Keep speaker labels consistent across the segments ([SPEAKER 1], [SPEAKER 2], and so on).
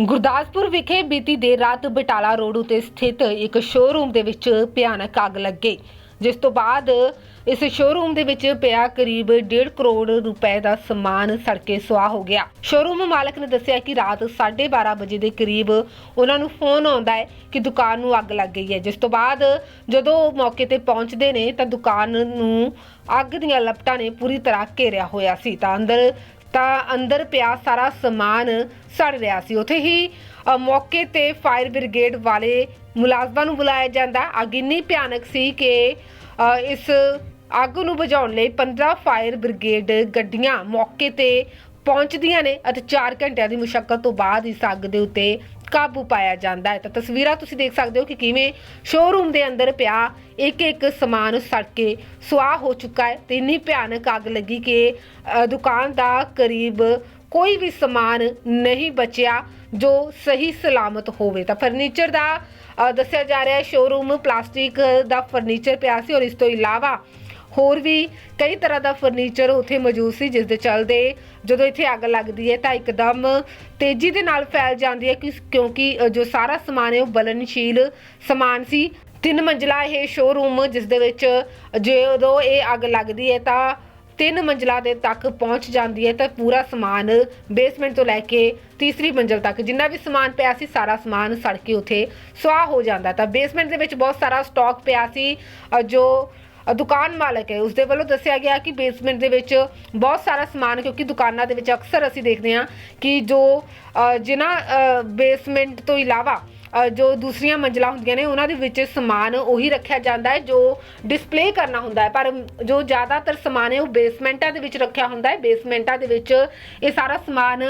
[SPEAKER 1] ਗੁਰਦਾਸਪੁਰ ਵਿਖੇ ਬੀਤੀ ਦੇਰ ਰਾਤ ਬਟਾਲਾ ਰੋਡ ਉਤੇ ਸਥਿਤ ਇੱਕ ਸ਼ੋਰੂਮ ਦੇ ਵਿੱਚ ਭਿਆਨਕ ਅੱਗ ਲੱਗ ਗਈ ਜਿਸ ਤੋਂ ਬਾਅਦ ਇਸ ਸ਼ੋਰੂਮ ਦੇ ਵਿੱਚ ਪਿਆ ਕਰੀਬ 1.5 ਕਰੋੜ ਰੁਪਏ ਦਾ ਸਮਾਨ ਸੜ ਕੇ ਸੁਆਹ ਹੋ ਗਿਆ। ਸ਼ੋਰੂਮ ਮਾਲਕ ਨੇ ਦੱਸਿਆ ਕਿ ਰਾਤ 12:30 ਵਜੇ ਦੇ ਕਰੀਬ ਉਹਨਾਂ ਨੂੰ ਫੋਨ ਆਉਂਦਾ ਹੈ ਕਿ ਦੁਕਾਨ ਨੂੰ ਅੱਗ ਲੱਗ ਗਈ ਹੈ, ਜਿਸ ਤੋਂ ਬਾਅਦ ਜਦੋਂ ਉਹ ਮੌਕੇ ਤੇ ਪਹੁੰਚਦੇ ਨੇ ਤਾਂ ਦੁਕਾਨ ਨੂੰ ਅੱਗ ਦੀਆਂ ਲਪਟਾਂ ਨੇ ਪੂਰੀ ਤਰ੍ਹਾਂ ਘੇਰਿਆ ਹੋਇਆ ਸੀ। ਤਾਂ ਅੰਦਰ ਤਾਂ ਅੰਦਰ ਪਿਆ ਸਾਰਾ ਸਮਾਨ ਸੜ ਰਿਹਾ ਸੀ। ਉੱਥੇ ਹੀ ਮੌਕੇ ਤੇ ਫਾਇਰ ਬ੍ਰਿਗੇਡ ਵਾਲੇ ਮੁਲਾਜ਼ਮਾਂ ਨੂੰ ਬੁਲਾਇਆ ਜਾਂਦਾ। ਅੱਗ ਇੰਨੀ ਭਿਆਨਕ ਸੀ ਕਿ ਇਸ ਅੱਗ ਨੂੰ ਬੁਝਾਉਣ ਲਈ 15 ਫਾਇਰ ਬ੍ਰਿਗੇਡ ਗੱਡੀਆਂ ਮੌਕੇ ਤੇ ਪਹੁੰਚਦੀਆਂ ਨੇ ਅਤੇ 4 ਘੰਟਿਆਂ ਦੀ ਮੁਸ਼ਕਲ ਤੋਂ ਬਾਅਦ ਇਸ ਅੱਗ ਦੇ ਉੱਤੇ ਕਾਬੂ ਪਾਇਆ ਜਾਂਦਾ ਹੈ। ਤਾਂ ਤਸਵੀਰਾਂ ਤੁਸੀਂ ਦੇਖ ਸਕਦੇ ਹੋ ਕਿ ਕਿਵੇਂ ਸ਼ੋਰੂਮ ਦੇ ਅੰਦਰ ਪਿਆ ਇੱਕ ਇੱਕ ਸਮਾਨ ਸੜ ਕੇ ਸੁਆਹ ਹੋ ਚੁੱਕਾ ਹੈ ਤੇ ਇੰਨੀ ਭਿਆਨਕ ਅੱਗ ਲੱਗੀ ਕਿ ਦੁਕਾਨ ਦਾ ਕਰੀਬ ਕੋਈ ਵੀ ਸਮਾਨ ਨਹੀਂ ਬਚਿਆ ਜੋ ਸਹੀ ਸਲਾਮਤ ਹੋਵੇ। ਤਾਂ ਫਰਨੀਚਰ ਦਾ ਦੱਸਿਆ ਜਾ ਰਿਹਾ ਹੈ ਸ਼ੋਰੂਮ ਪਲਾਸਟਿਕ ਦਾ ਫਰਨੀਚਰ ਪਿਆ ਸੀ ਔਰ ਇਸ ਤੋਂ ਇਲਾਵਾ ਹੋਰ ਵੀ ਕਈ ਤਰ੍ਹਾਂ ਦਾ ਫਰਨੀਚਰ ਉੱਥੇ ਮੌਜੂਦ ਸੀ ਜਿਸ ਦੇ ਚੱਲਦੇ ਜਦੋਂ ਇੱਥੇ ਅੱਗ ਲੱਗਦੀ ਹੈ ਤਾਂ ਇੱਕਦਮ ਤੇਜ਼ੀ ਦੇ ਨਾਲ ਫੈਲ ਜਾਂਦੀ ਹੈ ਕਿਉਂਕਿ ਜੋ ਸਾਰਾ ਸਮਾਨ ਹੈ ਉਹ ਬਲਨਸ਼ੀਲ ਸਮਾਨ ਸੀ। ਤਿੰਨ ਮੰਜ਼ਲਾ ਇਹ ਸ਼ੋਰੂਮ ਜਿਸ ਦੇ ਵਿੱਚ ਜਦੋਂ ਇਹ ਅੱਗ ਲੱਗਦੀ ਹੈ ਤਾਂ ਤਿੰਨ ਮੰਜ਼ਲਾ ਦੇ ਤੱਕ ਪਹੁੰਚ ਜਾਂਦੀ ਹੈ ਤਾਂ ਪੂਰਾ ਸਮਾਨ ਬੇਸਮੈਂਟ ਤੋਂ ਲੈ ਕੇ ਤੀਸਰੀ ਮੰਜ਼ਲ ਤੱਕ ਜਿੰਨਾ ਵੀ ਸਮਾਨ ਪਿਆ ਸੀ, ਸਾਰਾ ਸਮਾਨ ਸੜ ਕੇ ਉੱਥੇ ਸੁਆਹ ਹੋ ਜਾਂਦਾ ਤਾਂ ਬੇਸਮੈਂਟ ਦੇ ਵਿੱਚ ਬਹੁਤ ਸਾਰਾ ਸਟਾਕ ਪਿਆ ਸੀ ਜੋ ਅ, ਦੁਕਾਨ ਮਾਲਕ ਹੈ। ਉਸ ਦੇ ਵੱਲੋਂ ਦੱਸਿਆ ਗਿਆ ਕਿ ਬੇਸਮੈਂਟ ਦੇ ਵਿੱਚ ਬਹੁਤ ਸਾਰਾ ਸਮਾਨ ਕਿਉਂਕਿ ਦੁਕਾਨਾਂ ਦੇ ਵਿੱਚ ਅਕਸਰ ਅਸੀਂ ਦੇਖਦੇ ਹਾਂ ਕਿ ਜੋ ਅ, ਜਿਨ੍ਹਾਂ ਬੇਸਮੈਂਟ ਤੋਂ ਇਲਾਵਾ ਜੋ ਦੂਸਰੀਆਂ ਮੰਜ਼ਲਾਂ ਹੁੰਦੀਆਂ ਨੇ, ਉਹਨਾਂ ਦੇ ਵਿੱਚ ਸਮਾਨ ਉਹੀ ਰੱਖਿਆ ਜਾਂਦਾ ਹੈ, ਜੋ ਡਿਸਪਲੇ ਕਰਨਾ ਹੁੰਦਾ ਹੈ। ਪਰ ਜੋ ਜ਼ਿਆਦਾਤਰ ਸਮਾਨ ਹੈ, ਉਹ ਬੇਸਮੈਂਟਾਂ ਦੇ ਵਿੱਚ ਰੱਖਿਆ ਹੁੰਦਾ ਹੈ। ਬੇਸਮੈਂਟਾਂ ਦੇ ਵਿੱਚ ਇਹ ਸਾਰਾ ਸਮਾਨ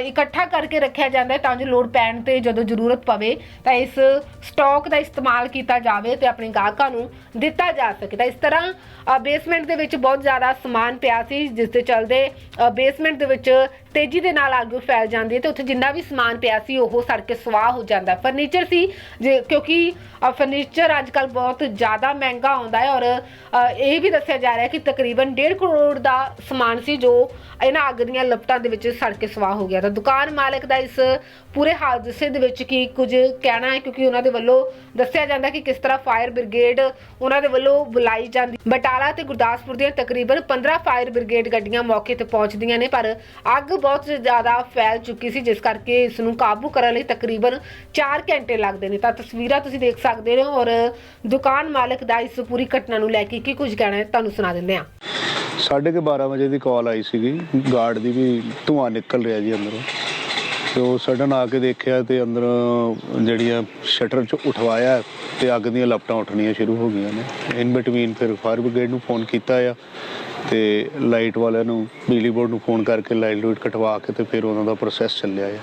[SPEAKER 1] ਇਕੱਠਾ ਕਰਕੇ ਰੱਖਿਆ ਜਾਂਦਾ ਹੈ, ਤਾਂ ਜੋ ਲੋੜ ਪੈਣ ਤੇ ਜਦੋਂ ਜ਼ਰੂਰਤ ਪਵੇ, ਤਾਂ ਇਸ ਸਟਾਕ ਦਾ ਇਸਤੇਮਾਲ ਕੀਤਾ ਜਾਵੇ ਤੇ ਆਪਣੇ ਗਾਹਕਾਂ ਨੂੰ ਦਿੱਤਾ ਜਾ ਸਕੇ। ਤਾਂ ਇਸ ਤਰ੍ਹਾਂ ਬੇਸਮੈਂਟ ਦੇ ਵਿੱਚ ਬਹੁਤ ਜ਼ਿਆਦਾ ਸਮਾਨ ਪਿਆ ਸੀ, ਜਿਸ ਦੇ ਚੱਲਦੇ ਬੇਸਮੈਂਟ ਦੇ ਵਿੱਚ ਤੇਜ਼ੀ ਦੇ ਨਾਲ ਅੱਗ ਫੈਲ ਜਾਂਦੀ ਹੈ ਤੇ ਉੱਥੇ ਜਿੰਨਾ ਵੀ ਸਮਾਨ ਪਿਆ ਸੀ, ਉਹ ਸੜ ਕੇ ਸਵਾਹ ਹੋ ਜਾਂਦਾ ਪਰ ਫਰਨੀਚਰ ਸੀ, ਜੇ ਕਿਉਂਕਿ ਫਰਨੀਚਰ ਅੱਜ ਕੱਲ ਬਹੁਤ ਜ਼ਿਆਦਾ ਮਹਿੰਗਾ ਆਉਂਦਾ ਹੈ ਔਰ ਇਹ ਵੀ ਦੱਸਿਆ ਜਾ ਰਿਹਾ ਹੈ ਕਿ ਤਕਰੀਬਨ 1.5 ਕਰੋੜ ਦਾ ਸਮਾਨ ਸੀ ਜੋ ਇਹਨਾਂ ਅੱਗ ਦੀਆਂ ਲਪਟਾਂ ਦੇ ਵਿੱਚ ਸੜ ਕੇ ਸਵਾਹ ਹੋ ਗਿਆ। ਤਾਂ ਦੁਕਾਨ ਮਾਲਕ ਦਾ ਇਸ ਪੂਰੇ ਹਾਦਸੇ ਦੇ ਵਿੱਚ ਕੀ ਕੁਝ ਕਹਿਣਾ ਹੈ? ਕਿਉਂਕਿ ਉਹਨਾਂ ਦੇ ਵੱਲੋਂ ਦੱਸਿਆ ਜਾਂਦਾ ਕਿ ਕਿਸ ਤਰ੍ਹਾਂ ਫਾਇਰ ਬ੍ਰਿਗੇਡ ਉਹਨਾਂ ਦੇ ਵੱਲੋਂ ਬੁਲਾਈ ਜਾਂਦੀ ਬਟਾਲਾ ਤੇ ਗੁਰਦਾਸਪੁਰ ਦੀਆਂ ਤਕਰੀਬਨ 15 ਫਾਇਰ ਬ੍ਰਿਗੇਡ ਗੱਡੀਆਂ ਮੌਕੇ ਤੇ ਪਹੁੰਚਦੀਆਂ ਨੇ, ਪਰ ਅੱਗ ਬਹੁਤ ਜ਼ਿਆਦਾ ਫੈਲ ਚੁੱਕੀ ਸੀ, ਜਿਸ ਕਰਕੇ ਇਸ ਨੂੰ ਕਾਬੂ ਕਰਨ ਲਈ ਤਕਰੀਬਨ 4 ਘੰਟੇ ਲੱਗਦੇ ਨੇ। ਤਾਂ ਤਸਵੀਰਾਂ ਤੁਸੀਂ ਦੇਖ ਸਕਦੇ ਹੋ ਔਰ ਦੁਕਾਨ ਮਾਲਕ ਦਾ ਇਸ ਪੂਰੀ ਘਟਨਾ ਨੂੰ ਲੈ ਕੇ ਕੀ ਕੁਝ ਕਹਿਣਾ ਹੈ, ਤੁਹਾਨੂੰ ਸੁਣਾ ਦਿੰਦੇ ਹਾਂ।
[SPEAKER 2] ਸਾਢੇ ਕੁ 12 ਵਜੇ ਦੀ ਕਾਲ ਆਈ ਸੀਗੀ। ਗਾਰਡ ਦੀ ਵੀ ਧੂਆਂ ਨਿਕਲ ਰਿਹਾ ਜੀ ਅੰਦਰੋਂ। ਤੇ ਉਹ ਸਡਨ ਆ ਕੇ ਦੇਖਿਆ ਤੇ ਅੰਦਰ ਜਿਹੜੀਆਂ ਸ਼ਟਰ ਚ ਉਠਵਾਇਆ ਤੇ ਅੱਗ ਦੀਆਂ ਲਪਟਾਂ ਉੱਠਣੀਆਂ ਸ਼ੁਰੂ ਹੋ ਗਈਆਂ ਨੇ। ਇਨ ਬਿਟਵੀਨ ਫਿਰ ਫਾਇਰ ਬ੍ਰਿਗੇਡ ਨੂੰ ਫੋਨ ਕੀਤਾ ਆ ਤੇ ਲਾਈਟ ਵਾਲਿਆਂ ਨੂੰ, ਬਿਜਲੀ ਬੋਰਡ ਨੂੰ ਫੋਨ ਕਰਕੇ ਲਾਈਟ ਲੂਟ ਕਟਵਾ ਕੇ ਤੇ ਫਿਰ ਉਹਨਾਂ ਦਾ ਪ੍ਰੋਸੈਸ ਚੱਲਿਆ ਆ।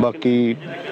[SPEAKER 2] ਬਾਕੀ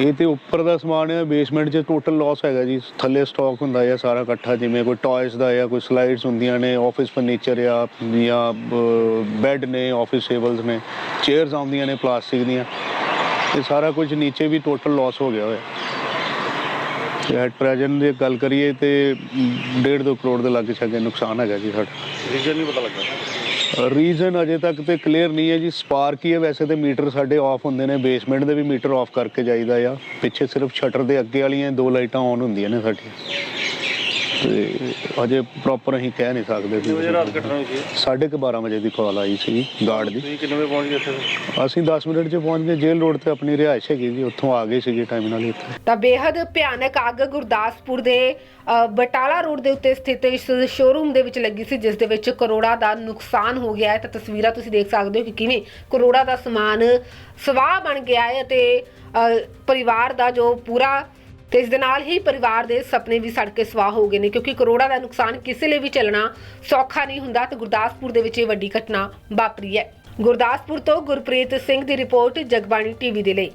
[SPEAKER 2] ਇਹ ਤੇ ਉੱਪਰ ਦਾ ਸਮਾਨ ਹੈ ਬੇਸਮੈਂਟ 'ਚ ਟੋਟਲ ਲਾਸ ਹੈਗਾ ਜੀ। ਥੱਲੇ ਸਟਾਕ ਹੁੰਦਾ ਹੈ ਸਾਰਾ ਇਕੱਠਾ, ਜਿਵੇਂ ਕੋਈ ਟੌਇਸ ਦਾ ਜਾਂ ਕੋਈ ਸਲਾਈਡਸ ਹੁੰਦੀਆਂ ਨੇ ਆਫਿਸ ਫਰਨੀਚਰ ਆ, ਜਾਂ ਬੈੱਡ ਨੇ ਆਫਿਸ ਟੇਬਲਸ ਨੇ ਚੇਅਰਸ ਆਉਂਦੀਆਂ ਨੇ ਪਲਾਸਟਿਕ ਦੀਆਂ। ਇਹ ਸਾਰਾ ਕੁਝ ਨੀਚੇ ਵੀ ਟੋਟਲ ਲਾਸ ਹੋ ਗਿਆ ਹੋਇਆ। ਐਟ ਪ੍ਰੈਜ਼ੈਂਟ ਜੇ ਗੱਲ ਕਰੀਏ ਤੇ 1.5 ਕਰੋੜ ਦੇ ਲਾਗੇ ਛੱਗੇ ਨੁਕਸਾਨ ਹੈਗਾ ਜੀ ਸਾਡਾ।
[SPEAKER 3] ਰੀਜਨ ਨਹੀਂ ਪਤਾ ਲੱਗਾ
[SPEAKER 2] ਰੀਜ਼ਨ ਅਜੇ ਤੱਕ ਤੇ ਕਲੀਅਰ ਨਹੀਂ ਹੈ ਜੀ। ਸਪਾਰਕ ਹੀ ਹੈ ਵੈਸੇ ਤੇ ਮੀਟਰ ਸਾਡੇ ਆਫ ਹੁੰਦੇ ਨੇ। ਬੇਸਮੈਂਟ ਦੇ ਵੀ ਮੀਟਰ ਆਫ ਕਰਕੇ ਜਾਈਦਾ ਆ। ਪਿੱਛੇ ਸਿਰਫ ਸ਼ਟਰ ਦੇ ਅੱਗੇ ਵਾਲੀਆਂ ਦੋ ਲਾਈਟਾਂ ਆਨ ਹੁੰਦੀਆਂ ਨੇ ਸਾਡੀਆਂ। ਤੇ ਅਜੇ ਪ੍ਰੋਪਰ ਅਸੀਂ ਕਹਿ ਨਹੀਂ ਸਕਦੇ
[SPEAKER 3] ਕਿੰਨੇ ਵਜੇ ਰਾਤ ਘਟਨਾ ਹੋਈ ਸੀ?
[SPEAKER 2] ਸਾਢੇ ਕੁ 12 ਵਜੇ ਦੀ ਕਾਲ ਆਈ ਸੀ ਗਾਰਡ ਦੀ।
[SPEAKER 3] ਤੁਸੀਂ ਕਿੰਨੇ ਵਜੇ ਪਹੁੰਚ ਗਏ ਇੱਥੇ?
[SPEAKER 2] ਅਸੀਂ 10 ਮਿੰਟ 'ਚ ਪਹੁੰਚ ਗਏ ਜੇਲ੍ਹ ਰੋਡ ਤੇ ਆਪਣੀ ਰਿਹਾਇਸ਼ ਹੈਗੀ ਜੀ ਉੱਥੋਂ ਆ ਗਏ ਸੀਗੇ ਟਾਈਮ ਨਾਲ ਇੱਥੇ।
[SPEAKER 1] ਤਾਂ ਬੇहद ਭਿਆਨਕ ਅੱਗ ਗੁਰਦਾਸਪੁਰ ਦੇ ਬਟਾਲਾ ਰੋਡ ਦੇ ਉੱਤੇ ਸਥਿਤ ਇਸ ਸ਼ੋਰੂਮ ਦੇ ਵਿੱਚ ਲੱਗੀ ਸੀ ਜਿਸ ਦੇ ਵਿੱਚ ਕਰੋੜਾਂ ਦਾ ਨੁਕਸਾਨ ਹੋ ਗਿਆ ਹੈ। ਤਾਂ ਤਸਵੀਰਾਂ ਤੁਸੀਂ ਦੇਖ ਸਕਦੇ ਹੋ ਕਿ ਕਿਵੇਂ ਕਰੋੜਾਂ ਦਾ ਸਮਾਨ ਸਵਾਹ ਬਣ ਗਿਆ ਹੈ ਅਤੇ ਪਰਿਵਾਰ ਦਾ ਜੋ ਪੂਰਾ ਤੇ ਇਸ ਦੇ ਨਾਲ ਹੀ ਪਰਿਵਾਰ ਦੇ ਸੁਪਨੇ ਵੀ ਸੜ ਕੇ ਸਵਾਹ ਹੋ ਗਏ ਨੇ, ਕਿਉਂਕਿ ਕਰੋੜਾਂ ਦਾ ਨੁਕਸਾਨ ਕਿਸੇ ਲਈ ਵੀ ਚੱਲਣਾ ਸੌਖਾ ਨਹੀਂ ਹੁੰਦਾ ਤੇ ਗੁਰਦਾਸਪੁਰ ਦੇ ਵਿੱਚ ਇਹ ਵੱਡੀ ਘਟਨਾ ਵਾਪਰੀ ਹੈ। ਗੁਰਦਾਸਪੁਰ ਤੋਂ ਗੁਰਪ੍ਰੀਤ ਸਿੰਘ ਦੀ ਰਿਪੋਰਟ ਜਗਬਾਣੀ ਟੀਵੀ ਦੇ ਲਈ।